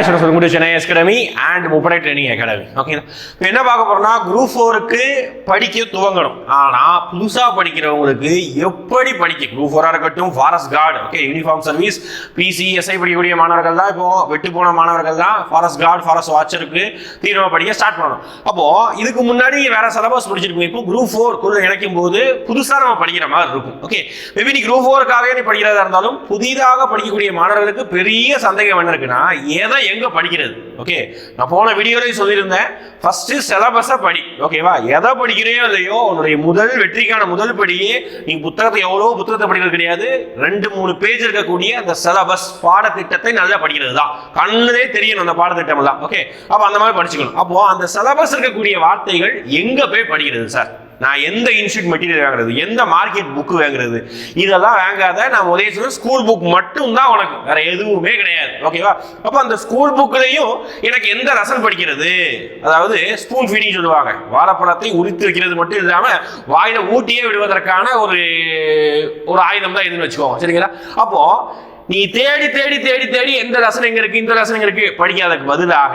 Hi சொல்ல Chennai academy and முப்படை training academy ஓகேங்களா இப்போ என்ன பார்க்க போறோம்னா குரூப் ஃபோருக்கு படிக்க துவங்கணும். ஆனால் புதுசாக படிக்கிறவங்களுக்கு எப்படி படிக்க? குரூப் ஃபோராக இருக்கட்டும் forest guard okay uniform service PC SI படிக்கக்கூடிய மாணவர்கள் தான். இப்போ வெட்டு போன மாணவர்கள் தான். ஃபாரஸ்ட் கார்டு ஃபாரஸ்ட் வாட்சருக்கு தீவிரமாக படிக்க ஸ்டார்ட் பண்ணணும். அப்போ இதுக்கு முன்னாடி வேற சிலபஸ் படிச்சிருக்கோம் இப்போ குரூப் ஃபோர் குழு இணைக்கும் போது புதுசாக நம்ம படிக்கிற மாதிரி இருக்கும். ஓகே மேபி நீ குரூப் ஃபோருக்காகவே நீ படிக்கிறதா இருந்தாலும் புதிதாக படிக்கக்கூடிய மாணவர்களுக்கு பெரிய சந்தேகம் என்ன இருக்குன்னா எதை எங்க படிக்கிறது? ஓகே நான் போன வீடியோலையும் சொல்லியிருந்தேன். ஃபர்ஸ்ட் சிலபஸை படி. ஓகேவா எதை படிக்கிறையோ இல்லையோ உன்னுடைய முதல் வெற்றிக்கான முதல் படியே நீ புத்தகத்தை எவ்வளோ புத்தகத்தை படிக்கிறது கிடையாது. ரெண்டு மூணு பேஜ் இருக்கக்கூடிய அந்த சிலபஸ் பாடத்திட்டத்தை நல்லா படிக்கிறது தான். கண்ணுலே தெரியணும் அந்த பாடத்திட்டம் எல்லாம் ஓகே அப்போ அந்த மாதிரி படிச்சுக்கணும். அப்போ அந்த சிலபஸ் இருக்கக்கூடிய வார்த்தைகள் எங்க போய் படிக்கிறது சார் நான் எந்த இன்ஸ்டியூட் மெட்டீரியல் வாங்குறது? எந்த மார்க்கெட் புக்கு வாங்குறது? இதெல்லாம் வாங்காத நான் முதல்ல சொல்ல ஸ்கூல் புக் மட்டும் தான் உனக்கு. வேற எதுவுமே கிடையாது. ஓகேவா அப்போ அந்த ஸ்கூல் புக்லையும் எனக்கு எந்த லெசன் படிக்கிறது? அதாவது ஸ்பூன் ஃபீடிங் சொல்லுவாங்க. வாழைப்பழத்தை உரித்து வைக்கிறது மட்டும் இல்லாமல் வாயில ஊட்டியே விடுவதற்கான ஒரு ஒரு ஆயுதம் தான் இதுன்னு வச்சுக்கோங்க. சரிங்களா? அப்போ நீ தேடி தேடி தேடி தேடி எந்த லெசன் எங்க இருக்கு? இந்த லெசன் எங்க இருக்கு. படிக்காததுக்கு பதிலாக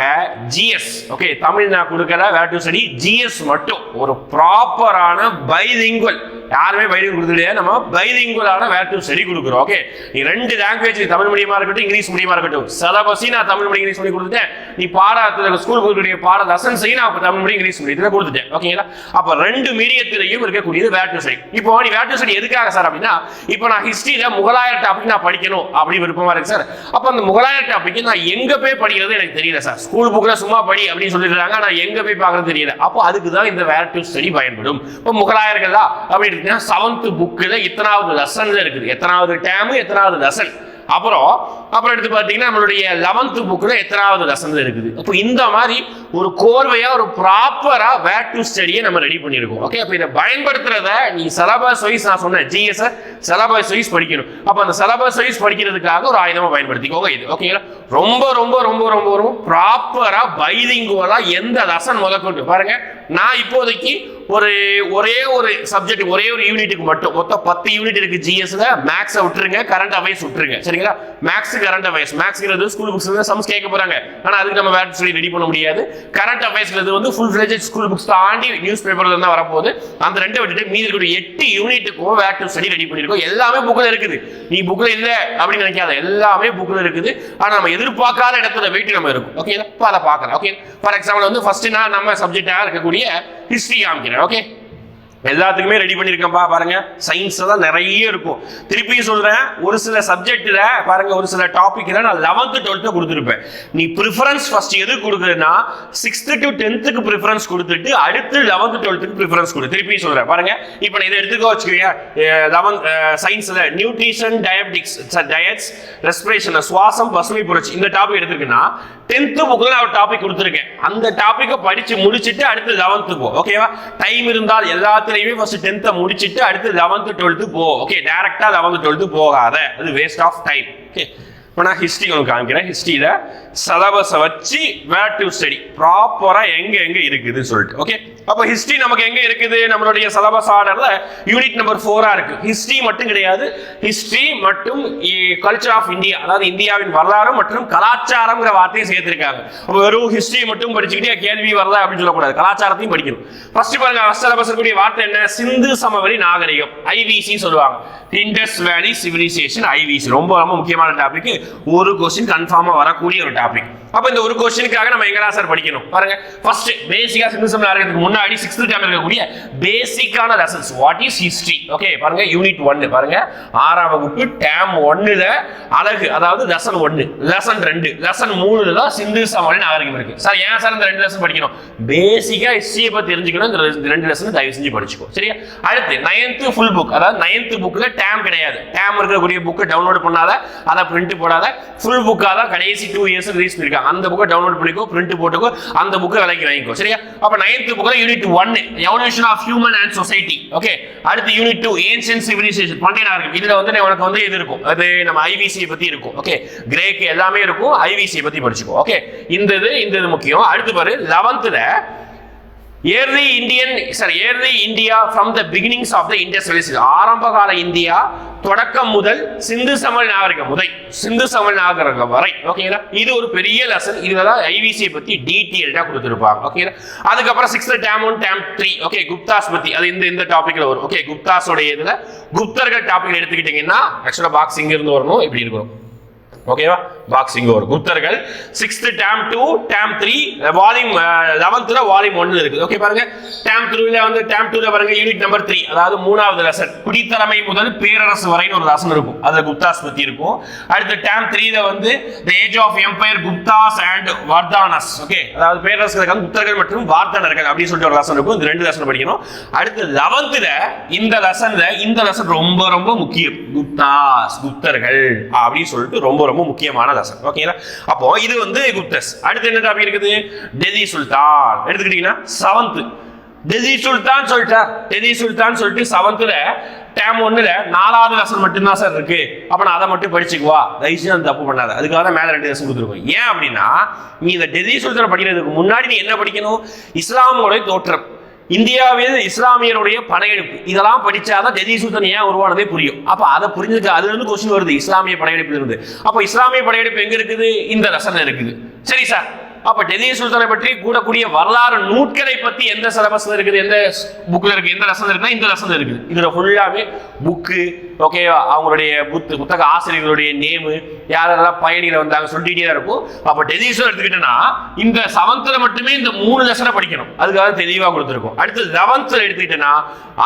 ஜிஎஸ் ஓகே தமிழ் நான் கொடுக்கல வேர் டு ஸ்டடி ஜிஎஸ் மட்டும் ஒரு ப்ராப்பரான பைலிங்குவல் யாருமே பைலிங்குவல் கொடுத்துலையே நம்ம பைலிங்குவலான வேர் டு ஸ்டடி கொடுக்குறோம் ஓகே நீ ரெண்டு லாங்குவேஜ் தமிழ் மீடியமா இருக்கட்டும் இங்கிலீஷ் மீடியமா இருக்கட்டும். சிலபஸையும் நான் தமிழ் மீடியம் இங்கிலீஷ் மீடியம் கொடுத்துட்டேன். நீ பாடத்தில் ஸ்கூல் கொடுக்கக்கூடிய பாட லெசன்ஸையும் நான் தமிழ் மீடியம் இங்கிலீஷ் மீடியத்தில் கொடுத்துட்டேன் ஓகேங்களா அப்போ ரெண்டு மீடியத்திலையும் இருக்கக்கூடியது வேர் டு ஸ்டடி இப்போ நீ வேர் சரி ஸ்டடி எதுக்காக சார் அப்படின்னா இப்போ நான் ஹிஸ்டரியில முகலாயர் டாபிக் நான் படிக்கணும் அப்படி விருப்பமாக இருக்கு சார் அப்போ அந்த முகலாயர் டாபிக் நான் எங்க போய் படிக்கிறது எனக்கு தெரியல சார் ஸ்கூல் புக்கில் சும்மா படி அப்படின்னு சொல்லிடுறாங்க நான் எங்க போய் பார்க்கறது தெரியல. அப்போ அதுக்கு தான் இந்த வேர் ஸ்டடி பயன்படும். இப்போ முகலாயர்கள் தான் அப்படி இருக்குன்னா செவன்த் புக்கில் இத்தனாவது லெசன்ல இருக்குது. எத்தனாவது டேமு எத்தனாவது லெசன் அப்புறம் அப்புறம் எடுத்து பார்த்தீங்கன்னா நம்மளுடைய லெவன்த்து புக்கில் எத்தனாவது லெசன்ல இருக்குது. அப்போ இந்த மாதிரி ஒரு கோர்வையாக ஒரு ப்ராப்பராக வேர் டு ஸ்டடியை நம்ம ரெடி பண்ணியிருக்கோம். ஓகே அப்போ இதை பயன்படுத்துறத நீ சிலபஸ் வைஸ் நான் சொன்னேன். ஜிஎஸ் சிலபஸ் வைஸ் படிக்கணும். அப்போ அந்த சிலபஸ் வைஸ் படிக்கிறதுக்காக ஒரு ஆயுதமாக பயன்படுத்திக்கோங்க இது ஓகேங்களா ரொம்ப ரொம்ப ரொம்ப ரொம்ப ரொம்ப ப்ராப்பராக பைலிங்குவலாக எந்த லெசன் முதற்கொண்டு? பாருங்க. நான் இப்போதைக்கு ஒரு ஒரே ஒரு சப்ஜெக்ட் ஒரே ஒரு யூனிட்டுக்கு மட்டும் மொத்தம் பத்து யூனிட் இருக்கு ஜிஎஸ்ல மேக்ஸை விட்டுருங்க கரண்ட் அவைஸ் விட்டுருங்க. சரிங்களா? மேக்ஸ் கரண்ட் அவைஸ் மேக்ஸ்ங்கிறது ஸ்கூல் புக்ஸ் சம்ஸ் கேட்க போறாங்க. ஆனா அதுக்கு நம்ம வேட் சொல்லி ரெடி பண்ண முடியாது. கரண்ட் அவைஸ்ங்கிறது வந்து ஃபுல் ஃபிளேஜ் ஸ்கூல் புக்ஸ் தாண்டி நியூஸ் பேப்பர்ல தான் வரப்போகுது. அந்த ரெண்டை விட்டுட்டு மீதி இருக்கிற எட்டு யூனிட்டுக்கும் வேட் டு ஸ்டடி ரெடி பண்ணிருக்கோம். எல்லாமே புக்ல இருக்குது. நீ புக்ல இல்லை அப்படின்னு நினைக்காத. எல்லாமே புக்ல இருக்குது. ஆனா நம்ம எதிர்பார்க்காத இடத்துல வெயிட் நம்ம இருக்கும். ஓகே அதை பார்க்கலாம். ஓகே ஃபார் எக்ஸாம்பிள் வந்து ஃபர்ஸ்ட் நான் நம்ம சப்ஜெக்டாக இருக்கக்கூடிய ஹிஸ்டரி காமிக்கிறேன் ஓகே எல்லாத்துக்குமே ரெடி பண்ணியிருக்கேன்ப்பா பாருங்க. சயின்ஸ் தான் நிறைய இருக்கும். திருப்பியும் சொல்றேன் ஒரு சில சப்ஜெக்ட்ல பாருங்க ஒரு சில டாபிக்ல நான் லெவன்த்து டுவெல்த்து கொடுத்துருப்பேன். நீ ப்ரிஃபரன்ஸ் ஃபர்ஸ்ட் எது கொடுக்குறதுன்னா சிக்ஸ்த்து டு டென்த்துக்கு ப்ரிஃபரன்ஸ் கொடுத்துட்டு அடுத்து லெவன்த்து டுவெல்த்துக்கு ப்ரிஃபரன்ஸ் கொடு. திருப்பியும் சொல்றேன் பாருங்க. இப்போ நான் இதை எடுத்துக்கோ வச்சுக்கோங்க லெவன்த் சயின்ஸ்ல நியூட்ரிஷன் டயபிட்டிக்ஸ் டயட்ஸ் ரெஸ்பிரேஷன் சுவாசம் பசுமை புரட்சி இந்த டாபிக் எடுத்துருக்குன்னா டென்த்து புக்கில் நான் ஒரு டாபிக் கொடுத்துருக்கேன். அந்த டாப்பிக்கை படிச்சு முடிச்சுட்டு அடுத்து லெவன்த்து போ. ஓகேவா டைம் இருந்தால் எல்லாத்துலேயுமே ஃபர்ஸ்ட் டென்த்தை முடிச்சுட்டு அடுத்து லெவன்த்து டுவெல்த்து போ. ஓகே டேரக்டா லெவன்த்து டுவெல்த்து போகாத. அது வேஸ்ட் ஆஃப் டைம் ஓகே இப்போ நான் ஹிஸ்ட்ரி உங்களுக்கு காமிக்கிறேன். ஹிஸ்ட்ரியில் சிலபஸை வச்சு வேட்டிவ் ஸ்டடி ப்ராப்பராக எங்கே எங்கே இருக்குதுன்னு சொல்லிட்டு. ஓகே அப்போ ஹிஸ்ட்ரி நமக்கு எங்கே இருக்குது? நம்மளுடைய சிலபஸ் ஆர்டர்ல யூனிட் நம்பர் ஃபோராக இருக்கு. ஹிஸ்ட்ரி மட்டும் கிடையாது. ஹிஸ்ட்ரி மற்றும் கல்ச்சர் ஆஃப் இந்தியா அதாவது இந்தியாவின் வரலாறு மற்றும் கலாச்சாரம்ங்கிற வார்த்தையை சேர்த்திருக்காங்க. வெறும் ஹிஸ்ட்ரி மட்டும் படிச்சுக்கிட்டே கேள்வி வரல அப்படின்னு சொல்லக்கூடாது. கலாச்சாரத்தையும் படிக்கணும். ஃபர்ஸ்ட் பாருங்க சிலபஸ் இருக்கக்கூடிய வார்த்தை என்ன? சிந்து சமவெளி நாகரிகம் ஐவிசி சொல்லுவாங்க. இண்டஸ் வேலி சிவிலைசேஷன் ஐவிசி ரொம்ப ரொம்ப முக்கியமான டாபிக் ஒரு கொஸ்டின் கன்ஃபார்மா வரக்கூடிய ஒரு டாபிக் அப்ப இந்த ஒரு கொஸ்டினுக்காக நம்ம எங்கடா சார் படிக்கணும்? பாருங்க ஃபர்ஸ்ட் பேசிக்கா சிந்து சமவெளி முன்னாடி சிக்ஸ்த் டைம் இருக்கக்கூடிய பேசிக்கான lessons what is history okay பாருங்க யூனிட் ஒன்னு பாருங்க. ஆறாம் வகுப்பு டேம் ஒன்னுல அழகு அதாவது லெசன் ஒன்னு லெசன் ரெண்டு லெசன் மூணுல தான் சிந்து சமவெளி நாகரிகம் இருக்கு. சார் ஏன் சார் இந்த ரெண்டு லெசன் படிக்கணும்? பேசிக்கா ஹிஸ்டரியை பத்தி தெரிஞ்சுக்கணும் இந்த ரெண்டு- ரெண்டு லெசன் தயவு செஞ்சு படிச்சுக்கோ. சரியா? அடுத்து நைன்த் ஃபுல் புக் அதாவது நைன்த் புக்ல டேம் கிடையாது. டேம் இருக்கக்கூடிய புக்கை டவுன்லோட் பண்ணாத அதை பிரிண்ட் போடாத ஃபுல் புக்காக தான் கடைசி டூ இயர்ஸ் ரிலீஸ் பண்ணிருக்காங்க. அந்த புக்கை டவுன்லோட் பண்ணிக்கோ பிரிண்ட் போட்டுக்கோ அந்த புக்கை விலைக்கு வாங்கிக்கோ. சரியா? அப்ப நைன்த் புக்கில் யூனிட் ஒன்னு evolution of human and society okay அடுத்து யூனிட் டூ ஏன்சியன் சிவிலைசேஷன் பண்டைய இருக்கும் இதுல வந்து உனக்கு வந்து இது இருக்கும். அது நம்ம ஐவிசி பத்தி இருக்கும். ஓகே கிரேக் எல்லாமே இருக்கும். ஐவிசி பத்தி படிச்சுக்கோ. ஓகே இந்த இது இந்த இது முக்கியம். அடுத்து பாரு லெவன்த்தில் early Indian sir early India from the beginnings of the industrialisation ஆரம்ப கால இந்தியா தொடக்கம் முதல் சிந்து சமல் நாகரிகம் முதல் சிந்து சமல் நாகரிகம் வரை. ஓகேங்களா இது ஒரு பெரிய லெசன் இதுதான் ஐவிசியை பத்தி டீட்டெயில்டா கொடுத்துருப்பாங்க. ஓகேங்களா அதுக்கப்புறம் sixth term one term three okay Guptas பத்தி. அது இந்த இந்த டாபிக்ல வரும். ஓகே குப்தாஸோட இதுல குப்தர்கள் டாபிக் எடுத்துக்கிட்டீங்கன்னா ஆக்சுவலா பாக்ஸ் இங்க இருந்து வரணும். இப்படி இருக்கணும். ஓகேவா பாக்ஸிங் இருக்கும் உத்தர்கள் sixth term two term three volume லெவன்த்தில் வால்யூம் ஒன்று இருக்குது. ஓகே பாருங்க. டேம் த்ரூல வந்து டேம் டூல பாருங்க யூனிட் நம்பர் த்ரீ அதாவது மூணாவது லெசன் குடித்தலைமை முதல் பேரரசு வரைன்னு ஒரு லெசன் இருக்கும். அதில் குப்தாஸ் பற்றி இருக்கும். அடுத்து டேம் த்ரீல வந்து the age of empire Guptas and Vardhanas. Okay அதாவது பேரரசுகள் குப்தர்கள் மற்றும் வார்த்தனர்கள் அப்படின்னு சொல்லிட்டு ஒரு லெசன் இருக்கும். இந்த ரெண்டு லெசன் படிக்கணும். அடுத்து லெவன்த்தில் இந்த லெசன்ல இந்த லெசன் ரொம்ப ரொம்ப முக்கியம். குப்தாஸ் குப்தர்கள் அப்படின்னு சொல்லிட்டு ரொம்ப ரொம்ப முக்கியமான லெசன் ஓகேங்களா அப்போ இது வந்து குப்தஸ். அடுத்து என்ன டாபிக் இருக்குது? டெல்லி சுல்தான். எடுத்துக்கிட்டீங்கன்னா செவன்த் டெல்லி சுல்தான் சொல்லிட்டார் டெல்லி சுல்தான் சொல்லிட்டு செவன்த்துல டேம் ஒன்றுல நாலாவது லெசன் மட்டும்தான் சார் இருக்கு. அப்ப நான் அதை மட்டும் படிச்சுக்குவா? தயவுசெய்து அந்த தப்பு பண்ணாத. அதுக்காக தான் மேல ரெண்டு லெசன் கொடுத்துருக்கோம். ஏன் அப்படின்னா நீ இந்த டெல்லி சுல்தான் படிக்கிறதுக்கு முன்னாடி நீ என்ன படிக்கணும்? இஸ்லாமோட தோற்றம். இந்தியாவில் இஸ்லாமியருடைய படையெடுப்பு. இதெல்லாம் படிச்சாதான் டெல்லி ஏன் உருவானதே புரியும். அப்ப அதை புரிஞ்சுக்க அதுல இருந்து கொஸ்டின் வருது இஸ்லாமிய படையெடுப்புல இருந்து அப்ப இஸ்லாமிய படையெடுப்பு எங்க இருக்குது? இந்த ரசனை இருக்குது. சரி சார். அப்ப டெல்லி சுல்தானை பற்றி கூடக்கூடிய வரலாறு நூட்களை பத்தி எந்த சிலபஸ்ல இருக்குது எந்த புக்ல இருக்கு எந்த லெசன் இருக்குன்னா இந்த லெசன் இருக்குது. இதுல ஃபுல்லாவே புக்கு ஓகே அவங்களுடைய புத்து புத்தக ஆசிரியர்களுடைய நேமு யாரெல்லாம் பயணிகள் வந்தாங்க சொல்லிட்டே தான் இருக்கும். அப்ப டெல்லி சுல்தான் எடுத்துக்கிட்டேன்னா இந்த செவன்த்ல மட்டுமே இந்த மூணு லெசனை படிக்கணும். அதுக்காக தெளிவா கொடுத்துருக்கோம். அடுத்து லெவன்த்ல எடுத்துக்கிட்டேன்னா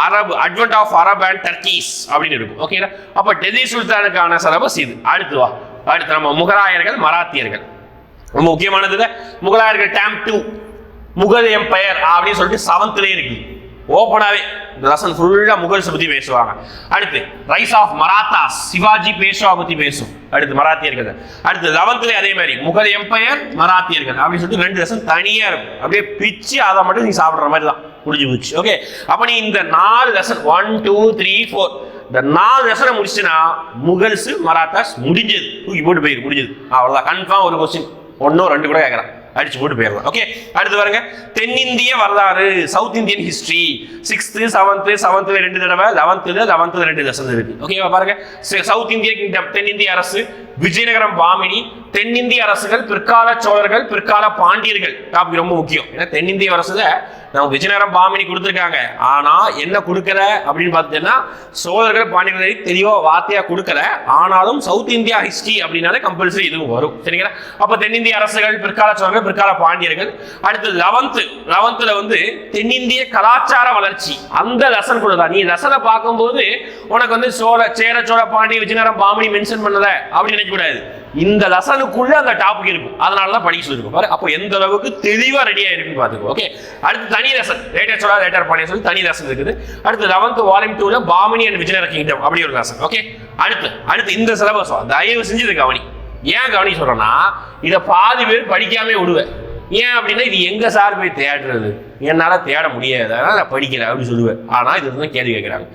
அரபு advent of Arab and Turks அப்படின்னு இருக்கும். ஓகேங்களா அப்ப டெல்லி சுல்தானுக்கான சிலபஸ் இது. அடுத்து வா. அடுத்து நம்ம முகராயர்கள் மராத்தியர்கள். ரொம்ப முக்கியமானது முகலாயர்கள் டேம் டூ முகல் எம்பையர் அப்படின்னு சொல்லிட்டு செவன்த்லேயே இருக்கு. ஓப்பனாவே இந்த லசன் ஃபுல்லா முகல்ஸ் பத்தி பேசுவாங்க. அடுத்து ரைஸ் ஆஃப் மராத்தாஸ் சிவாஜி பேஷ்வா பத்தி பேசும். அடுத்து மராத்தியர்கள் அடுத்து லெவன்த்லேயே அதே மாதிரி முகல் எம்பையர் மராத்தியர்கள் அப்படின்னு சொல்லிட்டு ரெண்டு லெசன் தனியா இருக்கும். அப்படியே பிச்சு அதை மட்டும் நீ சாப்பிடுற மாதிரி தான் முடிஞ்சு போச்சு. ஓகே அப்ப நீ இந்த நாலு lesson one two three four இந்த நாலு லெசனை முடிச்சுன்னா முகல்ஸ் மராத்தாஸ் முடிஞ்சது. தூக்கி போட்டு போயிருக்கு முடிஞ்சது. அவ்வளோதான் கன்ஃபார்ம் ஒரு கொஸ்டின் ஒன்றும் ரெண்டு கூட கேட்குறான் அடிச்சு போட்டு போயிடலாம். ஓகே அடுத்து பாருங்க. தென்னிந்திய வரலாறு south Indian history sixth seventh செவன்த்துல ரெண்டு தடவை லெவன்த்து லெவன்த்துல ரெண்டு லெசன் இருக்கு. ஓகேவா பாருங்க. சவுத் இந்திய கிங்டம் தென்னிந்திய அரசு விஜயநகரம் பாமினி தென்னிந்திய அரசுகள் பிற்கால சோழர்கள் பிற்கால பாண்டியர்கள். டாபிக் ரொம்ப முக்கியம். ஏன்னா தென்னிந்திய அரசுல நம்ம விஜயநகரம் பாமினி கொடுத்துருக்காங்க. ஆனால் என்ன கொடுக்கல அப்படின்னு பார்த்தீங்கன்னா சோழர்கள் பாண்டியர்களை தெளிவாக வார்த்தையாக கொடுக்கல. ஆனாலும் சவுத் இந்தியா ஹிஸ்ட்ரி அப்படின்னாலே கம்பல்சரி இதுவும் வரும். சரிங்களா? அப்போ தென்னிந்திய அரசுகள் பிற்கால சோழர்கள் பிற்கால பாண்டியர்கள். அடுத்து லெவன்த்து லெவன்த்தில் வந்து தென்னிந்திய கலாச்சார வளர்ச்சி. அந்த லெசன் தான். நீ லெசனை பார்க்கும்போது உனக்கு வந்து சோழ சேர சோழ பாண்டிய விஜயநகரம் பாமினி மென்ஷன் பண்ணல அப்படின்னு நினைக்கக்கூடாது. இந்த லெசனுக்குள்ள அந்த டாபிக் இருக்கும். அதனால தான் படிக்க சொல்லிருக்கும் பாரு அப்போ எந்த அளவுக்கு தெளிவா ரெடி இருக்குன்னு பாத்துக்கோ ஓகே அடுத்து தனி லெசன் லேட்டர் சொல்லா லேட்டர் பண்ணி சொல்லி தனி லெசன் இருக்குது. அடுத்து லெவன்த் வால்யூம் டூல பாமினி அண்ட் விஜயநகர கிங்டம் அப்படி ஒரு லெசன் ஓகே அடுத்து அடுத்து இந்த சிலபஸ் தயவு செஞ்சது கவனி. ஏன் கவனி சொல்றேன்னா இதை பாதி பேர் படிக்காம விடுவேன். ஏன் அப்படின்னா இது எங்க சார் போய் தேடுறது? என்னால தேட முடியாது. அதனால நான் படிக்கல அப்படின்னு சொல்லுவேன். ஆனா இது வந்து கேள்வி கேட்கிறாங்க.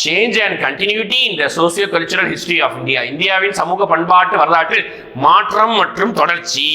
சேஞ்ச் அண்ட் கண்டினியூட்டி இந்த socio cultural history of India இந்தியாவின் சமூக பண்பாட்டு வரலாற்றில் மாற்றம் மற்றும் தொடர்ச்சி.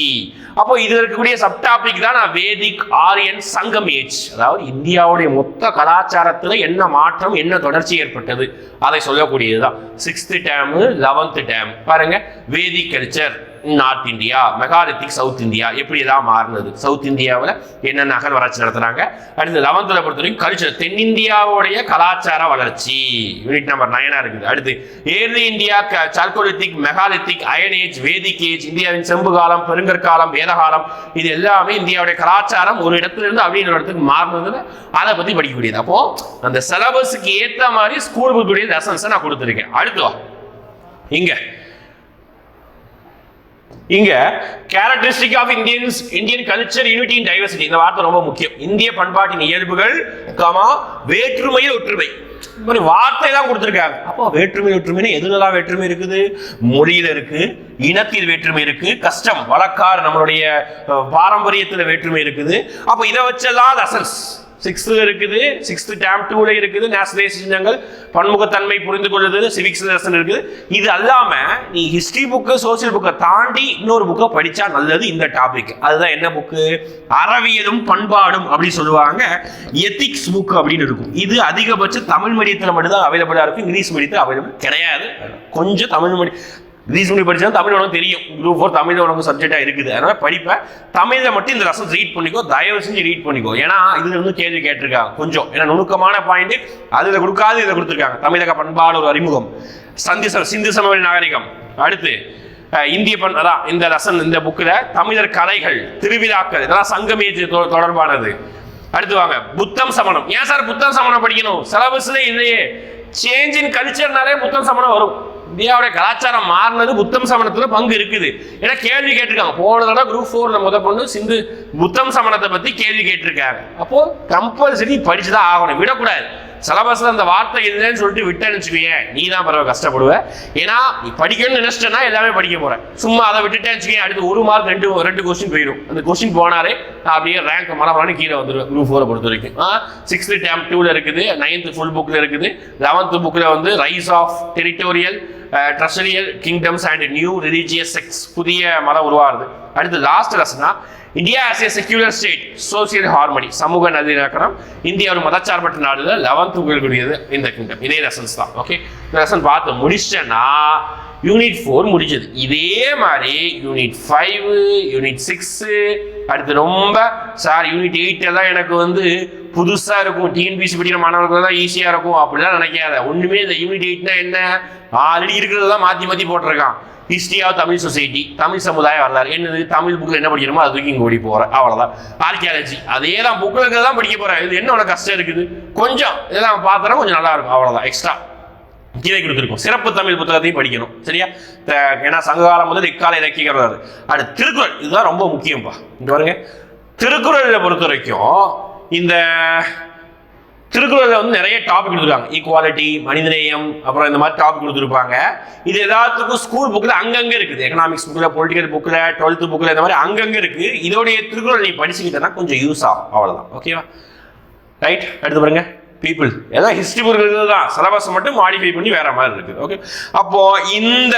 அப்போ இது இருக்கக்கூடிய சப் டாபிக் தான் நான் வேதிக் ஆரியன் சங்கம் ஏஜ் அதாவது இந்தியாவுடைய மொத்த கலாச்சாரத்தில் என்ன மாற்றம் என்ன தொடர்ச்சி ஏற்பட்டது? அதை சொல்லக்கூடியது தான் சிக்ஸ்த்து டேமு லெவன்த்து டேம் பாருங்க Vedic culture north India megalithic south India எப்படி எல்லாம் மாறினது? சவுத் இந்தியாவில் என்னென்ன அகழ்வாராய்ச்சி நடத்துறாங்க? அடுத்து லெவன்த்தில் பொறுத்த வரைக்கும் கல்ச்சர் தென்னிந்தியாவுடைய கலாச்சார வளர்ச்சி. யூனிட் நம்பர் நயனாக இருக்குது. அடுத்து early India chalcolithic megalithic iron age Vedic age இந்தியாவின் செம்பு காலம் பெருங்கற்காலம் வேதகாலம் இது எல்லாமே இந்தியாவுடைய கலாச்சாரம் ஒரு இடத்துலேருந்து அப்படின்ற இடத்துக்கு மாறினது அதை பற்றி படிக்கக்கூடியது. அப்போ அந்த சிலபஸுக்கு ஏற்ற மாதிரி ஸ்கூல் புக்குடைய லெசன்ஸை நான் கொடுத்துருக்கேன். அடுத்து வா. இங்க characteristic of Indians Indian culture unity in diversity இந்த வார்த்தை ரொம்ப முக்கியம். இந்திய பண்பாட்டின் இயல்புகள் கமா வேற்றுமையில் ஒற்றுமை. ஒரு வார்த்தை தான் கொடுத்துருக்காங்க. அப்போ வேற்றுமை ஒற்றுமைன்னு எதுலதான் வேற்றுமை இருக்குது? மொழியில இருக்கு இனத்தில் வேற்றுமை இருக்கு கஷ்டம் வழக்கார் நம்மளுடைய பாரம்பரியத்துல வேற்றுமை இருக்குது. அப்போ இதை வச்செல்லாம் லெசன்ஸ் சிக்ஸ்த்தில் இருக்குது சிக்ஸ்த்து டேம் டூல இருக்குது நேஷனல் சின்னங்கள் பன்முகத்தன்மை புரிந்து கொள்வது சிவிக்ஸ் லெசன் இருக்குது. இது அல்லாமல் நீ ஹிஸ்ட்ரி புக்கு சோசியல் புக்கை தாண்டி இன்னொரு புக்கை படித்தா நல்லது இந்த டாபிக் அதுதான் என்ன புக்கு அறவியலும் பண்பாடும் அப்படின்னு சொல்லுவாங்க. எத்திக்ஸ் புக் அப்படின்னு இருக்கும். இது அதிகபட்சம் தமிழ் மீடியத்தில் மட்டும்தான் அவைலபிளாக இருக்கும். இங்கிலீஷ் மீடியத்தில் அவைலபிள் கிடையாது. கொஞ்சம் தமிழ் மீடியம் இங்கிலீஷ் மீடியம் படிச்சா தமிழ் உனக்கு தெரியும். குரூப் ஃபோர் தமிழ் உனக்கு சப்ஜெக்டாக இருக்குது. அதனால படிப்பேன் தமிழில் மட்டும் இந்த லெசன்ஸ் ரீட் பண்ணிக்கோ. தயவு செஞ்சு ரீட் பண்ணிக்கோ. ஏன்னா இதுல இருந்து கேள்வி கேட்டிருக்காங்க கொஞ்சம். ஏன்னா நுணுக்கமான பாயிண்ட் அதில் கொடுக்காது இதில் கொடுத்துருக்காங்க. தமிழக பண்பாடு ஒரு அறிமுகம். சந்தி சிந்து சமவெளி நாகரிகம். அடுத்து இந்திய பண் அதான் இந்த லெசன் இந்த புக்கில் தமிழர் கலைகள் திருவிழாக்கள் இதெல்லாம் சங்கமேற்று தொ- தொடர்பானது. அடுத்து வாங்க. புத்தம் சமணம். ஏன் சார் புத்தம் சமணம் படிக்கணும்? சிலபஸ்ல இல்லையே. சேஞ்ச் இன் கல்ச்சர்னாலே புத்தம் சமணம் வரும். இந்தியாவுடைய கலாச்சாரம் மாறினது புத்தம் சமணத்துல பங்கு இருக்குது. ஏன்னா கேள்வி கேட்டிருக்காங்க. போன தடவை குரூப் ஃபோர்ல முத பொண்ணு சிந்து புத்தம் சமணத்தை பத்தி கேள்வி கேட்டிருக்காங்க. அப்போ கம்பல்சரி படிச்சுதான் ஆகணும். விடக்கூடாது. சிலபஸ்ல அந்த வார்த்தை இல்லைன்னு சொல்லிட்டு விட்டேன்னு வச்சுக்கோயேன். நீ தான் பரவாயில்ல கஷ்டப்படுவ. ஏன்னா நீ படிக்கணும்னு நினச்சிட்டேன்னா எல்லாமே படிக்க போறேன் சும்மா அதை விட்டுட்டேன்னு வச்சுக்கோயேன் அடுத்து ஒரு மார்க் ரெண்டு ரெண்டு கொஸ்டின் போயிடும். அந்த கொஸ்டின் போனாலே நான் அப்படியே ரேங்க் மரமரன்னு கீழே வந்துடுவேன் குரூப் ஃபோரை பொறுத்த வரைக்கும். சிக்ஸ்த் டேம் டூல இருக்குது நைன்த் ஃபுல் புக்ல இருக்குது லெவன்த் புக்ல வந்து rise of territorial territorial kingdoms and new religious sects புதிய மதம் உருவாகுது அடுத்து last லெசனா India as a secular state social harmony சமூக நல்லிணக்கம் இந்தியா ஒரு மதச்சார்பற்ற நாடுல லெவன்த் உங்களுடையது இந்த கிங்டம் இதே லெசன்ஸ் தான் ஓகே இந்த லெசன் பார்த்து முடிச்சிட்டேன்னா யூனிட் ஃபோர் முடிஞ்சது. இதே மாதிரி யூனிட் ஃபைவ் யூனிட் சிக்ஸு அடுத்து ரொம்ப சார் யூனிட் எயிட் எல்லாம் எனக்கு வந்து புதுசாக இருக்கும். டிஎன்பிசி படிக்கிற மாணவர்கள் தான் ஈஸியாக இருக்கும். அப்படிலாம் நினைக்காத. ஒன்றுமே இந்த யூனிட் எயிட்னா என்ன? ஆல்ரெடி இருக்கிறதெல்லாம் மாற்றி மாற்றி போட்டிருக்கான். History of Tamil society Tamil சமுதாய வரலாறு. என்னது? தமிழ் புக்கில் என்ன படிக்கணுமோ அது தூக்கி இங்கே ஓடி போகிறேன் அவ்வளோதான் ஆர்கியாலஜி அதே தான் புக்கில் இருக்கிறது தான் படிக்க போகிறேன் இது என்ன உனக்கு கஷ்டம் இருக்குது? கொஞ்சம். இதெல்லாம் பார்த்தா கொஞ்சம் நல்லா இருக்கும். அவ்வளோதான் எக்ஸ்ட்ரா கீழே கொடுத்துருக்கும். சிறப்பு தமிழ் புத்தகத்தையும் படிக்கணும். சரியா? த- ஏன்னா சங்ககாலம் முதல் இக்கால இறக்கிக்கிறார் வருது அடுத்து திருக்குறள். இதுதான் ரொம்ப முக்கியம்ப்பா இங்கே பாருங்க. திருக்குறளை பொறுத்த வரைக்கும் இந்த திருக்குறளில் வந்து நிறைய டாபிக் கொடுத்துருக்காங்க. ஈக்குவாலிட்டி மனிதநேயம் அப்புறம் இந்த மாதிரி டாபிக் கொடுத்துருப்பாங்க. இது எல்லாத்துக்கும் ஸ்கூல் புக்கில் அங்கங்கே இருக்குது. எக்கனாமிக்ஸ் புக்கில் பொலிட்டிக்கல் புக்கில் டுவெல்த்து புக்கில் இந்த மாதிரி அங்கங்கே இருக்குது இதோடைய திருக்குறள் நீ படிச்சுக்கிட்டேன்னா கொஞ்சம் யூஸ் ஆகும். அவ்வளோதான் ஓகேவா ரைட் அடுத்து பாருங்க. பீப்புள் ஏதாவது ஹிஸ்ட்ரி புக் இருக்கிறது தான். சிலபஸ் மட்டும் மாடிஃபை பண்ணி வேற மாதிரி இருக்குது ஓகே அப்போ இந்த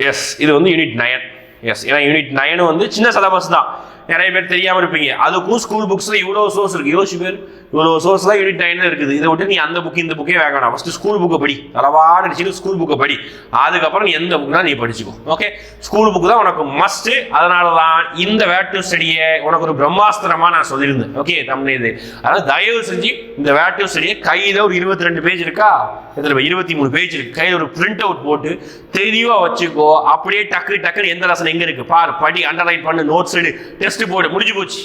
எஸ் இது வந்து யூனிட் நயன் எஸ் ஏன்னா யூனிட் நயன் வந்து சின்ன சிலபஸ் தான். நிறைய பேர் தெரியாம இருப்பீங்க. அதுக்கும் ஸ்கூல் புக்ஸ்ல இவ்வளோ சோர்ஸ் இருக்கு. யோசிச்சு பேர். இவ்வளோ சோர்ஸ் தான் யூனிட் நைனில் இருக்குது. இதை விட்டு நீ அந்த புக் இந்த புக்கே வேகணும் ஃபஸ்ட்டு ஸ்கூல் புக்கை படி. அளவாட அடிச்சுட்டு ஸ்கூல் புக்கை படி. அதுக்கப்புறம் நீ எந்த புக்னா நீ படிச்சுக்கோ. ஓகே ஸ்கூல் புக்கு தான் உனக்கு மஸ்ட்டு அதனால தான் இந்த வேட்டு ஸ்டடியை உனக்கு ஒரு பிரம்மாஸ்திரமா நான் சொல்லியிருந்தேன். ஓகே தமிழ் இது. அதனால் தயவு செஞ்சு இந்த வேட்டு ஸ்டடியை கையில் ஒரு இருபத்தி ரெண்டு பேஜ் இருக்கா? இதில் இருபத்தி மூணு பேஜ் இருக்கு. கையில் ஒரு பிரிண்ட் அவுட் போட்டு தெளிவாக வச்சுக்கோ. அப்படியே டக்கு டக்குன்னு எந்த லெசன் எங்கே இருக்குது பார் படி அண்டர்லைன் பண்ணு நோட்ஸ் எடு டெஸ்ட் போடு முடிஞ்சு போச்சு.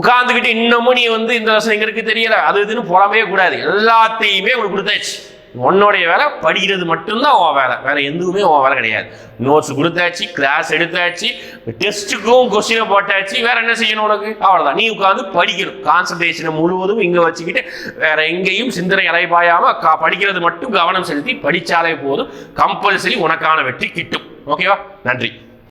உட்காந்துக்கிட்டு இன்னமும் நீ வந்து இந்த வருஷம் எங்க இருக்கு தெரியல? அது இதுன்னு புலம்பவே கூடாது. எல்லாத்தையுமே உனக்கு கொடுத்தாச்சு. உன்னுடைய வேலை படிக்கிறது மட்டும்தான் உன் வேலை. வேற எதுவுமே உன் வேலை கிடையாது. நோட்ஸ் கொடுத்தாச்சு கிளாஸ் எடுத்தாச்சு டெஸ்ட்டுக்கும் கொஸ்டினை போட்டாச்சு. வேற என்ன செய்யணும் உனக்கு? அவ்வளோதான் நீ உட்காந்து படிக்கணும். கான்சன்ட்ரேஷனை முழுவதும் இங்கே வச்சுக்கிட்டு வேற எங்கேயும் சிந்தனை அலைபாயாம கா- படிக்கிறது மட்டும் கவனம் செலுத்தி படித்தாலே போதும். கம்பல்சரி உனக்கான வெற்றி கிட்டும். ஓகேவா நன்றி.